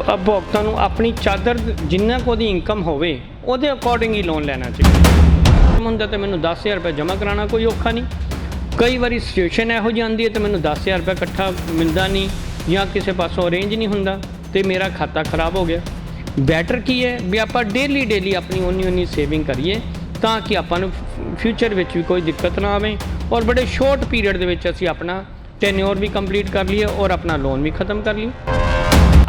ਉਪਭੋਗਤਾ ਨੂੰ ਆਪਣੀ ਚਾਦਰ ਜਿੰਨਾ ਕੁ ਉਹਦੀ ਇਨਕਮ ਹੋਵੇ, ਉਹਦੇ ਅਕੋਰਡਿੰਗ ਹੀ ਲੋਨ ਲੈਣਾ ਚਾਹੀਦਾ। ਹੁੰਦਾ ਤੇ ਮੈਨੂੰ 10000 ਰੁਪਏ ਜਮ੍ਹਾਂ ਕਰਾਉਣਾ ਕੋਈ ਔਖਾ ਨਹੀਂ। ਕਈ ਵਾਰੀ ਸਿਚੁਏਸ਼ਨ ਇਹੋ ਜਿਹੀ ਆਉਂਦੀ ਹੈ ਤੇ ਮੈਨੂੰ 10000 ਰੁਪਏ ਇਕੱਠਾ ਮਿਲਦਾ ਨਹੀਂ ਜਾਂ ਕਿਸੇ ਪਾਸੋਂ ਅਰੇਂਜ ਨਹੀਂ ਹੁੰਦਾ ਤੇ ਮੇਰਾ ਖਾਤਾ ਖਰਾਬ ਹੋ ਗਿਆ। ਬੈਟਰ ਕੀ ਹੈ ਵੀ ਆਪਾਂ ਡੇਲੀ ਡੇਲੀ ਆਪਣੀ ਓਨੀ ਓਨੀ ਸੇਵਿੰਗ ਕਰੀਏ ਤਾਂ ਕਿ ਆਪਾਂ ਨੂੰ ਫਿਊਚਰ ਵਿੱਚ ਵੀ ਕੋਈ ਦਿੱਕਤ ਨਾ ਆਵੇ ਔਰ ਬੜੇ ਸ਼ਾਰਟ ਪੀਰੀਅਡ ਦੇ ਵਿੱਚ ਅਸੀਂ ਆਪਣਾ ਟੈਨਿਓਰ ਵੀ ਕੰਪਲੀਟ ਕਰ ਲਈਏ ਔਰ ਆਪਣਾ ਲੋਨ ਵੀ ਖਤਮ ਕਰ ਲਈਏ।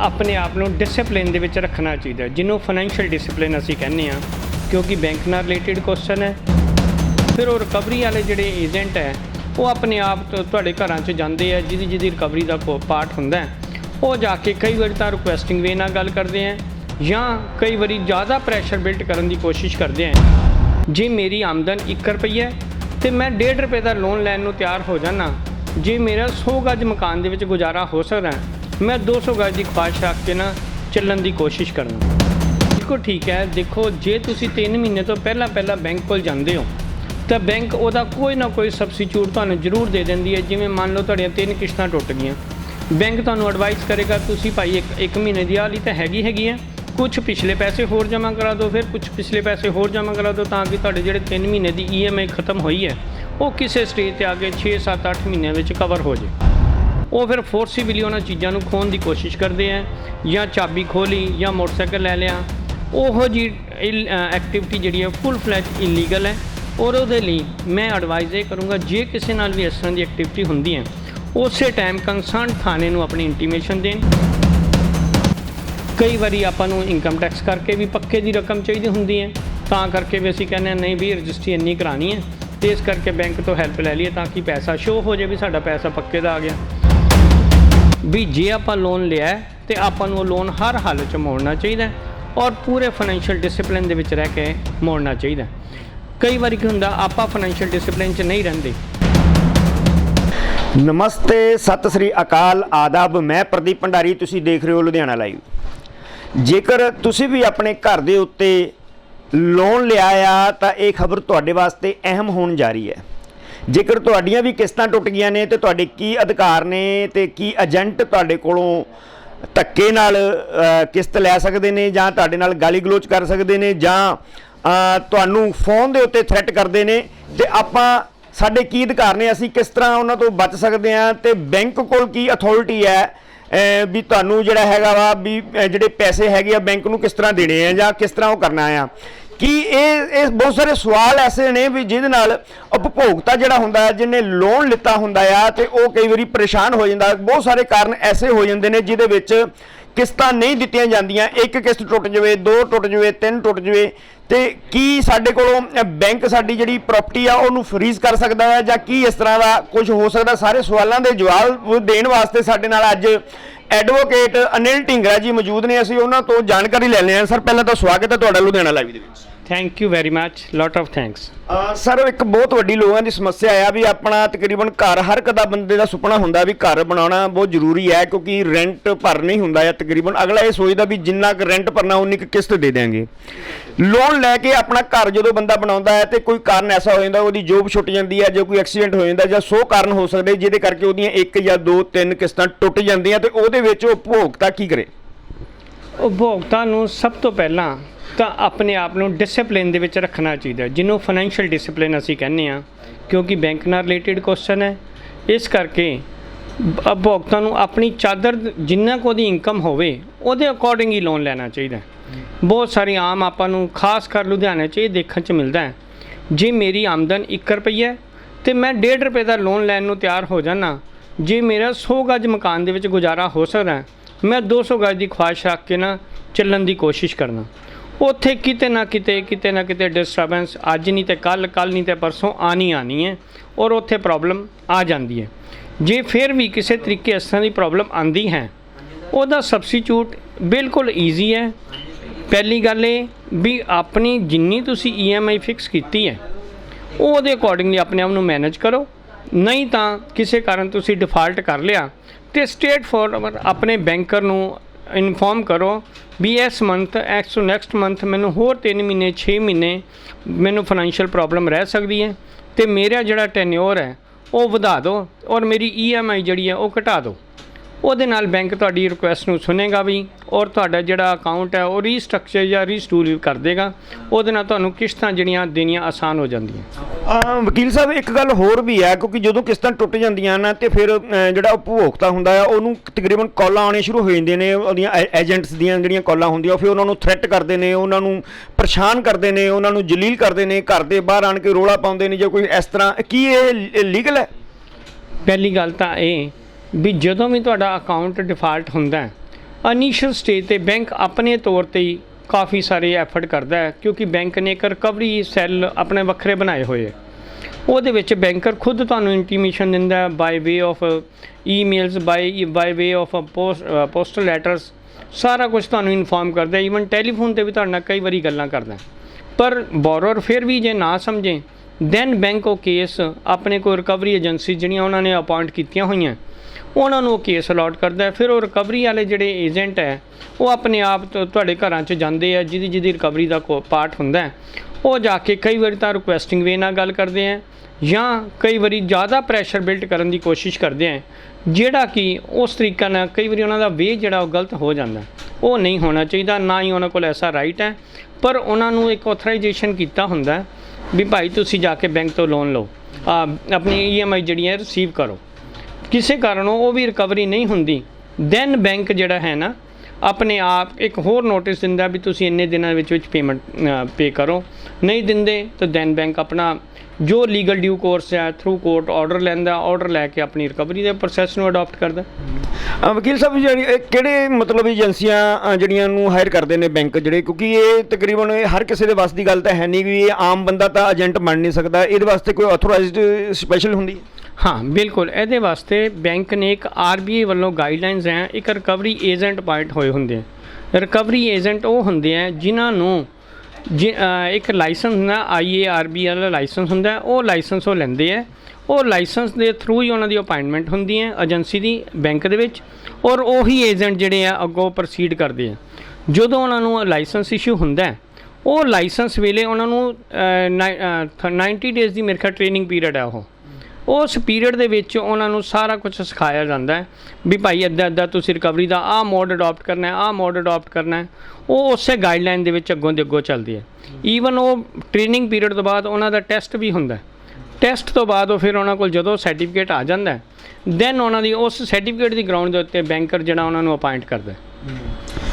ਆਪਣੇ ਆਪ ਨੂੰ ਡਿਸਪਲਿਨ ਦੇ ਵਿੱਚ ਰੱਖਣਾ ਚਾਹੀਦਾ ਜਿਹਨੂੰ ਫਾਈਨੈਂਸ਼ੀਅਲ ਡਿਸਪਲਿਨ ਅਸੀਂ ਕਹਿੰਦੇ ਆ ਕਿਉਂਕਿ ਬੈਂਕ ਨਾਲ ਰਿਲੇਟਡ ਕੁਐਸਚਨ ਹੈ। ਫਿਰ ਉਹ ਰਿਕਵਰੀ ਵਾਲੇ ਜਿਹੜੇ ਏਜੰਟ ਹੈ, ਉਹ ਆਪਣੇ ਆਪ ਤੋਂ ਤੁਹਾਡੇ ਘਰਾਂ 'ਚ ਜਾਂਦੇ ਆ, ਜਿਹਦੀ ਜਿਹਦੀ ਰਿਕਵਰੀ ਦਾ ਪਾਰਟ ਹੁੰਦਾ ਉਹ ਜਾ ਕੇ ਕਈ ਵਾਰੀ ਤਾਂ ਰਿਕੁਐਸਟਿੰਗ ਵੇ ਨਾਲ ਗੱਲ ਕਰਦੇ ਆ, ਜਾਂ ਕਈ ਵਾਰੀ ਜ਼ਿਆਦਾ ਪ੍ਰੈਸ਼ਰ ਬਿਲਟ ਕਰਨ ਦੀ ਕੋਸ਼ਿਸ਼ ਕਰਦੇ ਆ। ਜੇ ਮੇਰੀ ਆਮਦਨ 1 ਰੁਪਈਆ ਹੈ, ਤੇ ਮੈਂ 1.5 ਰੁਪਏ ਦਾ ਲੋਨ ਲੈਣ ਨੂੰ ਤਿਆਰ ਹੋ ਜਾਣਾ ਜੇ ਮੇਰਾ 100 ਗੱਜ ਮਕਾਨ ਦੇ ਵਿੱਚ ਗੁਜ਼ਾਰਾ ਹੋ ਸਕਦਾ ਮੈਂ 200 ਗਜ ਦੀ ਖੁਆਇਸ਼ ਰੱਖ ਕੇ ਨਾ ਚੱਲਣ ਦੀ ਕੋਸ਼ਿਸ਼ ਕਰਨਾ। ਬਿਲਕੁਲ ਠੀਕ ਹੈ, ਦੇਖੋ ਜੇ ਤੁਸੀਂ 3 ਮਹੀਨੇ ਤੋਂ ਪਹਿਲਾਂ ਪਹਿਲਾਂ ਬੈਂਕ ਕੋਲ ਜਾਂਦੇ ਹੋ, ਤਾਂ ਬੈਂਕ ਉਹਦਾ ਕੋਈ ਨਾ ਕੋਈ ਸਬਸਟੀਟਿਊਟ ਤੁਹਾਨੂੰ ਜ਼ਰੂਰ ਦੇ ਦਿੰਦੀ ਹੈ, ਜਿਵੇਂ ਮੰਨ ਲਓ ਤੁਹਾਡੀਆਂ ਤਿੰਨ ਕਿਸ਼ਤਾਂ ਟੁੱਟ ਗਈਆਂ। ਬੈਂਕ ਤੁਹਾਨੂੰ ਐਡਵਾਈਸ ਕਰੇਗਾ, ਤੁਸੀਂ ਭਾਈ ਇੱਕ ਇੱਕ ਮਹੀਨੇ ਦੀ ਆਲੀ ਤਾਂ ਹੈਗੀ ਹੈਗੀ ਹੈ ਕੁਝ ਪਿਛਲੇ ਪੈਸੇ ਹੋਰ ਜਮ੍ਹਾਂ ਕਰਾ ਦਿਓ, ਫਿਰ ਕੁਝ ਪਿਛਲੇ ਪੈਸੇ ਹੋਰ ਜਮ੍ਹਾਂ ਕਰਾ ਦਿਓ, ਤਾਂ ਕਿ ਤੁਹਾਡੇ ਜਿਹੜੇ 3 ਮਹੀਨੇ ਦੀ ਈਐਮਆਈ ਖਤਮ ਹੋਈ ਹੈ, ਉਹ ਕਿਸੇ ਸਟੇਜ ਤੇ ਆ ਕੇ 6 7 8 ਮਹੀਨਿਆਂ ਵਿੱਚ ਕਵਰ ਹੋ ਜਾਵੇ ਉਹ ਫਿਰ ਫੋਰਸੀਬਲੀ ਉਹਨਾਂ ਚੀਜ਼ਾਂ ਨੂੰ ਖੋਣ ਦੀ ਕੋਸ਼ਿਸ਼ ਕਰਦੇ ਆ, ਜਾਂ ਚਾਬੀ ਖੋਲੀ ਜਾਂ ਮੋਟਰਸਾਈਕਲ ਲੈ ਲਿਆ। ਉਹੋ ਜੀ ਐਕਟੀਵਿਟੀ ਜਿਹੜੀ ਹੈ ਫੁੱਲ ਫਲੈਜ ਇਲੀਗਲ ਹੈ। ਔਰ ਉਹਦੇ ਲਈ ਮੈਂ ਐਡਵਾਈਜ਼ ਇਹ ਕਰੂੰਗਾ, ਜੇ ਕਿਸੇ ਨਾਲ ਵੀ ਇਸ ਤਰ੍ਹਾਂ ਦੀ ਐਕਟੀਵਿਟੀ ਹੁੰਦੀ ਹੈ, ਉਸੇ ਟਾਈਮ ਕੰਸਰਨ ਥਾਣੇ ਨੂੰ ਆਪਣੀ ਇੰਟੀਮੇਸ਼ਨ ਦੇਣ। ਕਈ ਵਾਰੀ ਆਪਾਂ ਨੂੰ ਇਨਕਮ ਟੈਕਸ ਕਰਕੇ ਵੀ ਪੱਕੇ ਦੀ ਰਕਮ ਚਾਹੀਦੀ ਹੁੰਦੀ ਹੈ। ਤਾਂ ਕਰਕੇ ਵੀ ਅਸੀਂ ਕਹਿੰਦੇ ਹਾਂ, ਨਹੀਂ ਵੀ ਰਜਿਸਟਰੀ ਇੰਨੀ ਕਰਾਣੀ ਹੈ, ਤੇ ਇਸ ਕਰਕੇ ਬੈਂਕ ਤੋਂ ਹੈਲਪ ਲੈ ਲਈਏ ਤਾਂ ਕਿ ਪੈਸਾ ਸ਼ੋ ਹੋ ਜਾਵੇ ਵੀ ਸਾਡਾ ਪੈਸਾ ਪੱਕੇ ਦਾ ਆ ਗਿਆ। ਵੀ ਜੇ ਆਪਾਂ ਲੋਨ ਲਿਆ ਹੈ, ਤੇ ਆਪਾਂ ਨੂੰ ਉਹ ਲੋਨ ਹਰ ਹਾਲਤ 'ਚ ਮੋੜਨਾ ਚਾਹੀਦਾ ਔਰ ਪੂਰੇ ਫਾਈਨੈਂਸ਼ੀਅਲ ਡਿਸਪਲਿਨ ਦੇ ਵਿੱਚ ਰਹਿ ਕੇ ਮੋੜਨਾ ਚਾਹੀਦਾ ਕਈ ਵਾਰੀ ਕੀ ਹੁੰਦਾ ਆਪਾਂ ਫਾਈਨੈਂਸ਼ੀਅਲ ਡਿਸਪਲਿਨ 'ਚ ਨਹੀਂ ਰਹਿੰਦੇ। ਨਮਸਤੇ ਸਤਿ ਸ੍ਰੀ ਅਕਾਲ ਆਦਾਬ। ਮੈਂ ਪ੍ਰਦੀਪ ਭੰਡਾਰੀ ਤੁਸੀਂ ਦੇਖ ਰਹੇ ਹੋ ਲੁਧਿਆਣਾ ਲਾਈਵ ਜੇਕਰ ਤੁਸੀਂ ਵੀ ਆਪਣੇ ਘਰ ਦੇ ਉੱਤੇ ਲੋਨ ਲਿਆ ਆ ਤਾਂ ਇਹ ਖਬਰ ਤੁਹਾਡੇ ਵਾਸਤੇ ਅਹਿਮ ਹੋਣ ਜਾ ਰਹੀ ਹੈ। ਜੇਕਰ ਤੁਹਾਡੀਆਂ ਵੀ ਕਿਸ਼ਤਾਂ ਟੁੱਟ ਗਈਆਂ ਨੇ ਤੇ ਤੁਹਾਡੇ ਕੀ ਅਧਿਕਾਰ ਨੇ ਤੇ ਕੀ ਏਜੰਟ ਤੁਹਾਡੇ ਕੋਲੋਂ ਧੱਕੇ ਨਾਲ ਕਿਸ਼ਤ ਲੈ ਸਕਦੇ ਨੇ ਜਾਂ ਤੁਹਾਡੇ ਨਾਲ ਗਾਲੀ ਗਲੋਚ ਕਰ ਸਕਦੇ ਨੇ ਜਾਂ ਤੁਹਾਨੂੰ ਫੋਨ ਦੇ ਉੱਤੇ ਥ੍ਰੈਟ ਕਰਦੇ ਨੇ ਤੇ ਆਪਾਂ ਸਾਡੇ ਕੀ ਅਧਿਕਾਰ ਨੇ, ਅਸੀਂ ਕਿਸ ਤਰ੍ਹਾਂ ਉਹਨਾਂ ਤੋਂ ਬਚ ਸਕਦੇ ਹਾਂ ਤੇ ਬੈਂਕ ਕੋਲ ਕੀ ਅਥਾਰਟੀ ਹੈ ਵੀ ਤੁਹਾਨੂੰ ਜਿਹੜਾ ਹੈਗਾ ਵਾ ਵੀ ਜਿਹੜੇ ਪੈਸੇ ਹੈਗੇ ਆ ਬੈਂਕ ਨੂੰ ਕਿਸ ਤਰ੍ਹਾਂ ਦੇਣੇ ਆ ਜਾਂ ਕਿਸ ਤਰ੍ਹਾਂ ਉਹ ਕਰਨਾ ਆ। ਕੀ ਇਹ ਇਹ ਬਹੁਤ ਸਾਰੇ ਸਵਾਲ ਐਸੇ ਨੇ ਵੀ ਜਿਹਦੇ ਨਾਲ ਉਪਭੋਗਤਾ ਜਿਹੜਾ ਹੁੰਦਾ ਹੈ, ਜਿਹਨੇ ਲੋਨ ਲਿੱਤਾ ਹੁੰਦਾ ਆ ਤੇ ਉਹ ਕਈ ਵਾਰੀ ਪਰੇਸ਼ਾਨ ਹੋ ਜਾਂਦਾ। ਬਹੁਤ ਸਾਰੇ ਕਾਰਨ ਐਸੇ ਹੋ ਜਾਂਦੇ ਨੇ ਜਿਹਦੇ ਵਿੱਚ ਕਿਸ਼ਤਾਂ ਨਹੀਂ ਦਿੱਤੀਆਂ ਜਾਂਦੀਆਂ। ਇੱਕ ਕਿਸ਼ਤ ਟੁੱਟ ਜਾਵੇ, ਦੋ ਟੁੱਟ ਜਾਵੇ, ਤਿੰਨ ਟੁੱਟ ਜਾਵੇ, ਤੇ ਕੀ ਸਾਡੇ ਕੋਲੋਂ ਬੈਂਕ ਸਾਡੀ ਜਿਹੜੀ ਪ੍ਰਾਪਰਟੀ ਆ, ਉਹਨੂੰ ਫਰੀਜ਼ ਕਰ ਸਕਦਾ ਹੈ ਜਾਂ ਕੀ ਇਸ ਤਰ੍ਹਾਂ ਦਾ ਕੁਝ ਹੋ ਸਕਦਾ? ਸਾਰੇ ਸਵਾਲਾਂ ਦੇ ਜਵਾਬ ਦੇਣ ਵਾਸਤੇ ਸਾਡੇ ਨਾਲ ਅੱਜ ਐਡਵੋਕੇਟ ਅਨਿਲ ਢਿੰਗਰਾ ਜੀ ਮੌਜੂਦ ਨੇ ਅਸੀਂ ਉਹਨਾਂ ਤੋਂ ਜਾਣਕਾਰੀ ਲੈਣੇ ਆ ਸਰ ਪਹਿਲਾਂ ਤਾਂ ਸਵਾਗਤ ਹੈ ਤੁਹਾਡਾ ਲੁਧਿਆਣਾ ਲਾਈਵ ਦੇ ਵਿੱਚ। Thank you very much lot of thanks sir ਇੱਕ ਬਹੁਤ ਵੱਡੀ ਲੋਕਾਂ ਦੀ ਸਮੱਸਿਆ ਆ ਵੀ ਆਪਣਾ ਤਕਰੀਬਨ ਘਰ ਹਰ ਇੱਕ ਦਾ ਬੰਦੇ ਦਾ ਸੁਪਨਾ ਹੁੰਦਾ ਵੀ ਘਰ ਬਣਾਉਣਾ ਬਹੁਤ ਜ਼ਰੂਰੀ ਹੈ ਕਿਉਂਕਿ ਰੈਂਟ ਭਰ ਨਹੀਂ ਹੁੰਦਾ ਆ ਤਕਰੀਬਨ ਅਗਲਾ ਇਹ ਸੋਚਦਾ ਵੀ ਜਿੰਨਾ ਕੁ ਰੈਂਟ ਭਰਨਾ ਉਨੀ ਕੁ ਕਿਸ਼ਤ ਦੇ ਦਿਆਂਗੇ। ਲੋਨ ਲੈ ਕੇ ਆਪਣਾ ਘਰ ਜਦੋਂ ਬੰਦਾ ਬਣਾਉਂਦਾ ਹੈ ਤੇ ਕੋਈ ਕਾਰਨ ਐਸਾ ਹੋ ਜਾਂਦਾ ਉਹਦੀ ਜੋਬ ਛੁੱਟ ਜਾਂਦੀ ਹੈ ਜਾਂ ਕੋਈ ਐਕਸੀਡੈਂਟ ਹੋ ਜਾਂਦਾ ਜਾਂ 100 ਕਾਰਨ ਹੋ ਸਕਦੇ ਜਿਹਦੇ ਕਰਕੇ ਉਹਦੀਆਂ ਇੱਕ ਜਾਂ ਦੋ ਤਿੰਨ ਕਿਸ਼ਤਾਂ ਟੁੱਟ ਜਾਂਦੀਆਂ ਤੇ ਉਹਦੇ ਵਿੱਚ ਉਹ ਭੋਗਤਾ ਕੀ ਕਰੇ? ਉਪਭੋਗਤਾ ਨੂੰ ਸਭ ਤੋਂ ਪਹਿਲਾਂ ਤਾਂ ਆਪਣੇ ਆਪ ਨੂੰ ਡਿਸਪਲਿਨ ਦੇ ਵਿੱਚ ਰੱਖਣਾ ਚਾਹੀਦਾ ਜਿਹਨੂੰ ਫਾਈਨੈਂਸ਼ੀਅਲ ਡਿਸਪਲਿਨ ਅਸੀਂ ਕਹਿੰਦੇ ਆ ਕਿਉਂਕਿ ਬੈਂਕ ਨਾਲ ਰਿਲੇਟਡ ਕੁਐਸਚਨ ਹੈ। ਇਸ ਕਰਕੇ ਉਪਭੋਗਤਾ ਨੂੰ ਆਪਣੀ ਚਾਦਰ ਜਿੰਨਾ ਕੁ ਉਹਦੀ ਇਨਕਮ ਹੋਵੇ, ਉਹਦੇ ਅਕੋਰਡਿੰਗ ਹੀ ਲੋਨ ਲੈਣਾ ਚਾਹੀਦਾ ਬਹੁਤ ਸਾਰੀ ਆਮ ਆਪਾਂ ਨੂੰ ਖਾਸ ਕਰ ਲੁਧਿਆਣੇ 'ਚ ਇਹ ਦੇਖਣ 'ਚ ਮਿਲਦਾ ਹੈ, ਜੇ ਮੇਰੀ ਆਮਦਨ 1 ਰੁਪਈਆ ਹੈ ਤੇ ਮੈਂ 1.5 ਰੁਪਏ ਦਾ ਲੋਨ ਲੈਣ ਨੂੰ ਤਿਆਰ ਹੋ ਜਾਣਾ ਜੇ ਮੇਰਾ 100 ਗਜ ਮਕਾਨ ਦੇ ਵਿੱਚ ਗੁਜ਼ਾਰਾ ਹੋ ਸਕਦਾ ਹੈ, ਮੈਂ 200 ਗਜ ਦੀ ਖੁਆਇਸ਼ ਰੱਖ ਕੇ ਨਾ ਚੱਲਣ ਦੀ ਕੋਸ਼ਿਸ਼ ਕਰਨਾ। ਉੱਥੇ ਕਿਤੇ ਨਾ ਕਿਤੇ ਕਿਤੇ ਨਾ ਕਿਤੇ ਡਿਸਟਰਬੈਂਸ ਅੱਜ ਨਹੀਂ ਤੇ ਕੱਲ ਕੱਲ ਨਹੀਂ ਤੇ ਪਰਸੋਂ ਆਣੀ ਆਣੀ ਹੈ ਔਰ ਉੱਥੇ ਪ੍ਰੋਬਲਮ ਆ ਜਾਂਦੀ ਹੈ। ਜੇ ਫਿਰ ਵੀ ਕਿਸੇ ਤਰੀਕੇ ਇਸ ਤਰ੍ਹਾਂ ਦੀ ਪ੍ਰੋਬਲਮ ਆਂਦੀ ਹੈ ਉਹਦਾ ਸਬਸਟੀਟਿਊਟ ਬਿਲਕੁਲ ਈਜ਼ੀ ਹੈ। ਪਹਿਲੀ ਗੱਲ ਇਹ ਵੀ ਆਪਣੀ ਜਿੰਨੀ ਤੁਸੀਂ ਈਐਮਆਈ ਫਿਕਸ ਕੀਤੀ ਹੈ ਉਹ ਉਹਦੇ ਅਕੋਰਡਿੰਗਲੀ ਆਪਣੇ ਆਪ ਨੂੰ ਮੈਨੇਜ ਕਰੋ। ਨਹੀਂ ਤਾਂ ਕਿਸੇ ਕਾਰਨ ਤੁਸੀਂ ਡਿਫਾਲਟ ਕਰ ਲਿਆ ਤੇ ਸਟੇਟ ਫੋਰਵਰਡ ਆਪਣੇ ਬੈਂਕਰ ਨੂੰ ਇਨਫੋਰਮ ਕਰੋ ਵੀ ਇਸ month X to next month ਮੈਨੂੰ ਹੋਰ 3 ਮਹੀਨੇ 6 ਮਹੀਨੇ ਮੈਨੂੰ ਫਾਈਨੈਂਸ਼ੀਅਲ ਪ੍ਰੋਬਲਮ ਰਹਿ ਸਕਦੀ ਹੈ ਤੇ ਮੇਰਾ ਜਿਹੜਾ ਟੈਨਿਓਰ ਹੈ ਉਹ ਵਧਾ ਦਿਓ ਔਰ ਮੇਰੀ ਈਐਮਆਈ ਜਿਹੜੀ ਹੈ ਉਹ ਘਟਾ ਦਿਓ। ਉਹਦੇ ਨਾਲ ਬੈਂਕ ਤੁਹਾਡੀ ਰਿਕੁਐਸਟ ਨੂੰ ਸੁਨੇਗਾ ਵੀ ਔਰ ਤੁਹਾਡਾ ਜਿਹੜਾ ਅਕਾਊਂਟ ਹੈ ਉਹ ਰੀਸਟਰਕਚਰ ਜਾਂ ਰੀਸਟੋਰ ਕਰ ਦੇਗਾ। ਉਹਦੇ ਨਾਲ ਤੁਹਾਨੂੰ ਕਿਸ਼ਤਾਂ ਜਿਹੜੀਆਂ ਦੇਣੀਆਂ ਆਸਾਨ ਹੋ ਜਾਂਦੀਆਂ। ਵਕੀਲ ਸਾਹਿਬ ਇੱਕ ਗੱਲ ਹੋਰ ਵੀ ਹੈ ਕਿਉਂਕਿ ਜਦੋਂ ਕਿਸ਼ਤਾਂ ਟੁੱਟ ਜਾਂਦੀਆਂ ਨਾ ਤੇ ਫਿਰ ਜਿਹੜਾ ਉਪਭੋਗਤਾ ਹੁੰਦਾ ਆ ਉਹਨੂੰ ਤਕਰੀਬਨ ਕਾਲਾਂ ਆਉਣੇ ਸ਼ੁਰੂ ਹੋ ਜਾਂਦੇ ਨੇ ਉਹਦੀਆਂ ਏਜੰਟਸ ਦੀਆਂ ਜਿਹੜੀਆਂ ਕਾਲਾਂ ਹੁੰਦੀਆਂ ਫਿਰ ਉਹਨਾਂ ਨੂੰ ਥ੍ਰੈਟ ਕਰਦੇ ਨੇ ਉਹਨਾਂ ਨੂੰ ਪਰੇਸ਼ਾਨ ਕਰਦੇ ਨੇ ਉਹਨਾਂ ਨੂੰ ਜਲੀਲ ਕਰਦੇ ਨੇ ਘਰ ਦੇ ਬਾਹਰ ਆਣ ਕੇ ਰੋਲਾ ਪਾਉਂਦੇ ਨੇ ਜਾਂ ਕੋਈ ਇਸ ਤਰ੍ਹਾਂ ਕੀ ਇਹ ਲੀਗਲ ਹੈ? ਪਹਿਲੀ ਗੱਲ ਤਾਂ ਇਹ ਵੀ ਜਦੋਂ ਵੀ ਤੁਹਾਡਾ ਅਕਾਊਂਟ ਡਿਫਾਲਟ ਹੁੰਦਾ ਹੈ ਇਨੀਸ਼ੀਅਲ ਸਟੇਜ ਤੇ ਬੈਂਕ ਆਪਣੇ ਤੌਰ ਤੇ ਹੀ ਕਾਫੀ ਸਾਰੇ ਐਫਰਟ ਕਰਦਾ ਹੈ, ਕਿਉਂਕਿ ਬੈਂਕ ਨੇ ਇੱਕ ਰਿਕਵਰੀ ਸੈੱਲ ਆਪਣੇ ਵੱਖਰੇ ਬਣਾਏ ਹੋਏ ਹੈ। ਉਹਦੇ ਵਿੱਚ ਬੈਂਕਰ ਖੁਦ ਤੁਹਾਨੂੰ ਇੰਟੀਮੇਸ਼ਨ ਦਿੰਦਾ ਹੈ by way of emails by by way of postal letters ਸਾਰਾ ਕੁਝ ਤੁਹਾਨੂੰ ਇਨਫੋਰਮ ਕਰਦਾ ਈਵਨ ਟੈਲੀਫੋਨ ਤੇ ਵੀ ਤੁਹਾਡੇ ਨਾਲ ਕਈ ਵਾਰੀ ਗੱਲਾਂ ਕਰਦਾ ਪਰ ਬੋਰਰ ਫਿਰ ਵੀ ਜੇ ਨਾ ਸਮਝੇ ਦੈਨ ਬੈਂਕ ਉਹ ਕੇਸ ਆਪਣੇ ਕੋਲ ਰਿਕਵਰੀ ਏਜੰਸੀ ਜਿਹੜੀਆਂ ਉਹਨਾਂ ਨੇ ਅਪਾਇੰਟ ਕੀਤੀਆਂ ਹੋਈਆਂ ਉਹਨਾਂ ਨੂੰ ਉਹ ਕੇਸ ਅਲਾਟ ਕਰਦਾ ਹੈ। ਫਿਰ ਉਹ ਰਿਕਵਰੀ ਵਾਲੇ ਜਿਹੜੇ ਏਜੰਟ ਹੈ ਉਹ ਆਪਣੇ ਆਪ ਤੋਂ ਤੁਹਾਡੇ ਘਰਾਂ 'ਚ ਜਾਂਦੇ ਆ ਜਿਹਦੀ ਜਿਹਦੀ ਰਿਕਵਰੀ ਦਾ ਕੋ ਪਾਰਟ ਹੁੰਦਾ ਉਹ ਜਾ ਕੇ ਕਈ ਵਾਰੀ ਤਾਂ ਰਿਕੁਐਸਟਿੰਗ ਵੇ ਨਾਲ ਗੱਲ ਕਰਦੇ ਆ ਜਾਂ ਕਈ ਵਾਰੀ ਜ਼ਿਆਦਾ ਪ੍ਰੈਸ਼ਰ ਬਿਲਡ ਕਰਨ ਦੀ ਕੋਸ਼ਿਸ਼ ਕਰਦੇ ਆ ਜਿਹੜਾ ਕਿ ਉਸ ਤਰੀਕਾ ਨਾਲ ਕਈ ਵਾਰੀ ਉਹਨਾਂ ਦਾ ਵੇ ਜਿਹੜਾ ਉਹ ਗਲਤ ਹੋ ਜਾਂਦਾ ਉਹ ਨਹੀਂ ਹੋਣਾ ਚਾਹੀਦਾ ਨਾ ਹੀ ਉਹਨਾਂ ਕੋਲ ਐਸਾ ਰਾਈਟ ਹੈ। ਪਰ ਉਹਨਾਂ ਨੂੰ ਇੱਕ ਆਥਰਾਈਜੇਸ਼ਨ ਕੀਤਾ ਹੁੰਦਾ ਵੀ ਭਾਈ ਤੁਸੀਂ ਜਾ ਕੇ ਬੈਂਕ ਤੋਂ ਲੋਨ ਲਓ। ਆ, ਆਪਣੀ ਈਐਮਆਈ ਜਿਹੜੀ ਹੈ ਰਿਸੀਵ ਕਰੋ। ਕਿਸੇ ਕਾਰਨੋਂ ਉਹ ਵੀ ਰਿਕਵਰੀ ਨਹੀਂ ਹੁੰਦੀ। ਦੈਨ ਬੈਂਕ ਜਿਹੜਾ ਹੈ ਨਾ, ਆਪਣੇ ਆਪ ਇੱਕ ਹੋਰ ਨੋਟਿਸ ਦਿੰਦਾ ਵੀ ਤੁਸੀਂ ਇੰਨੇ ਦਿਨਾਂ ਵਿੱਚ ਵਿੱਚ ਪੇਮੈਂਟ ਪੇ ਕਰੋ। ਨਹੀਂ ਦਿੰਦੇ ਤਾਂ ਦੈਨ ਬੈਂਕ ਆਪਣਾ ਜੋ ਲੀਗਲ ਡਿਊ ਕੋਰਸ ਹੈ ਥਰੂ ਕੋਰਟ ਆਰਡਰ ਲੈਂਦਾ ਆਰਡਰ ਲੈ ਕੇ ਆਪਣੀ ਰਿਕਵਰੀ ਦੇ ਪ੍ਰੋਸੈਸ ਨੂੰ ਅਡਾਪਟ ਕਰਦਾ। ਵਕੀਲ ਸਾਹਿਬ ਜਿਹੜੀ ਕਿਹੜੇ ਮਤਲਬ ਏਜੰਸੀਆਂ ਜਿਹੜੀਆਂ ਨੂੰ ਹਾਇਰ ਕਰਦੇ ਨੇ ਬੈਂਕ ਜਿਹੜੇ? ਕਿਉਂਕਿ ਇਹ ਤਕਰੀਬਨ ਇਹ ਹਰ ਕਿਸੇ ਦੇ ਵਾਸਤੇ ਦੀ ਗੱਲ ਤਾਂ ਹੈ ਨਹੀਂ ਵੀ ਇਹ ਆਮ ਬੰਦਾ ਤਾਂ ਏਜੰਟ ਬਣ ਨਹੀਂ ਸਕਦਾ। ਇਹਦੇ ਵਾਸਤੇ ਕੋਈ ਆਥੋਰਾਈਜ਼ਡ ਸਪੈਸ਼ਲ ਹੁੰਦੀ ਹੈ? ਹਾਂ ਬਿਲਕੁਲ। ਇਹਦੇ ਵਾਸਤੇ ਬੈਂਕ ਨੇ ਇੱਕ ਆਰਬੀਆਈ ਵੱਲੋਂ ਗਾਈਡਲਾਈਨਸ ਹੈ ਇੱਕ ਰਿਕਵਰੀ ਏਜੰਟ ਅਪਾਇੰਟ ਹੋਏ ਹੁੰਦੇ ਆ। ਰਿਕਵਰੀ ਏਜੰਟ ਉਹ ਹੁੰਦੇ ਆ ਜਿਨ੍ਹਾਂ ਨੂੰ ਜਿ- ਇੱਕ ਲਾਇਸੈਂਸ ਨਾ ਆਈਏਆਰਬੀ ਵਾਲਾ ਲਾਇਸੈਂਸ ਹੁੰਦਾ ਉਹ ਲਾਇਸੈਂਸ ਉਹ ਲੈਂਦੇ ਆ। ਉਹ ਲਾਇਸੈਂਸ ਦੇ ਥਰੂ ਹੀ ਉਹਨਾਂ ਦੀ ਅਪਾਇੰਟਮੈਂਟ ਹੁੰਦੀ ਹੈ ਏਜੰਸੀ ਦੀ ਬੈਂਕ ਦੇ ਵਿੱਚ ਔਰ ਉਹੀ ਏਜੰਟ ਜਿਹੜੇ ਆ ਅੱਗੋਂ ਪ੍ਰੋਸੀਡ ਕਰਦੇ ਆ। ਜਦੋਂ ਉਹਨਾਂ ਨੂੰ ਲਾਇਸੈਂਸ ਇਸ਼ੂ ਹੁੰਦਾ ਹੈ ਉਹ ਲਾਇਸੈਂਸ ਵੇਲੇ ਉਹਨਾਂ ਨੂੰ ਅਹ, 90 ਡੇਜ਼ ਦੀ ਮੇਰੇ ਖਿਆਲ ਟ੍ਰੇਨਿੰਗ ਪੀਰੀਅਡ ਹੈ ਉਹ। ਉਸ ਪੀਰੀਅਡ ਦੇ ਵਿੱਚ ਉਹਨਾਂ ਨੂੰ ਸਾਰਾ ਕੁਝ ਸਿਖਾਇਆ ਜਾਂਦਾ ਹੈ ਵੀ ਭਾਈ ਇੱਦਾਂ ਇੱਦਾਂ ਤੁਸੀਂ ਰਿਕਵਰੀ ਦਾ ਆਹ ਮੋਡ ਅਡਾਪਟ ਕਰਨਾ ਹੈ, ਆਹ ਮੋਡ ਅਡਾਪਟ ਕਰਨਾ ਹੈ। ਉਹ ਉਸੇ ਗਾਈਡਲਾਈਨ ਦੇ ਵਿੱਚ ਅੱਗੋਂ ਦੇ ਅੱਗੋਂ ਚੱਲਦੀ ਹੈ। ਈਵਨ ਉਹ ਟ੍ਰੇਨਿੰਗ ਪੀਰੀਅਡ ਤੋਂ ਬਾਅਦ ਉਹਨਾਂ ਦਾ ਟੈਸਟ ਵੀ ਹੁੰਦਾ ਹੈ। ਟੈਸਟ ਤੋਂ ਬਾਅਦ ਉਹ ਫਿਰ ਉਹਨਾਂ ਕੋਲ ਜਦੋਂ ਸਰਟੀਫਿਕੇਟ ਆ ਜਾਂਦਾ ਹੈ ਦੈਨ ਉਹਨਾਂ ਦੀ ਉਸ ਸਰਟੀਫਿਕੇਟ ਦੀ ਗਰਾਊਂਡ ਦੇ ਉੱਤੇ ਬੈਂਕਰ ਜਿਹੜਾ ਉਹਨਾਂ ਨੂੰ ਅਪਾਇੰਟ ਕਰਦਾ ਹੈ।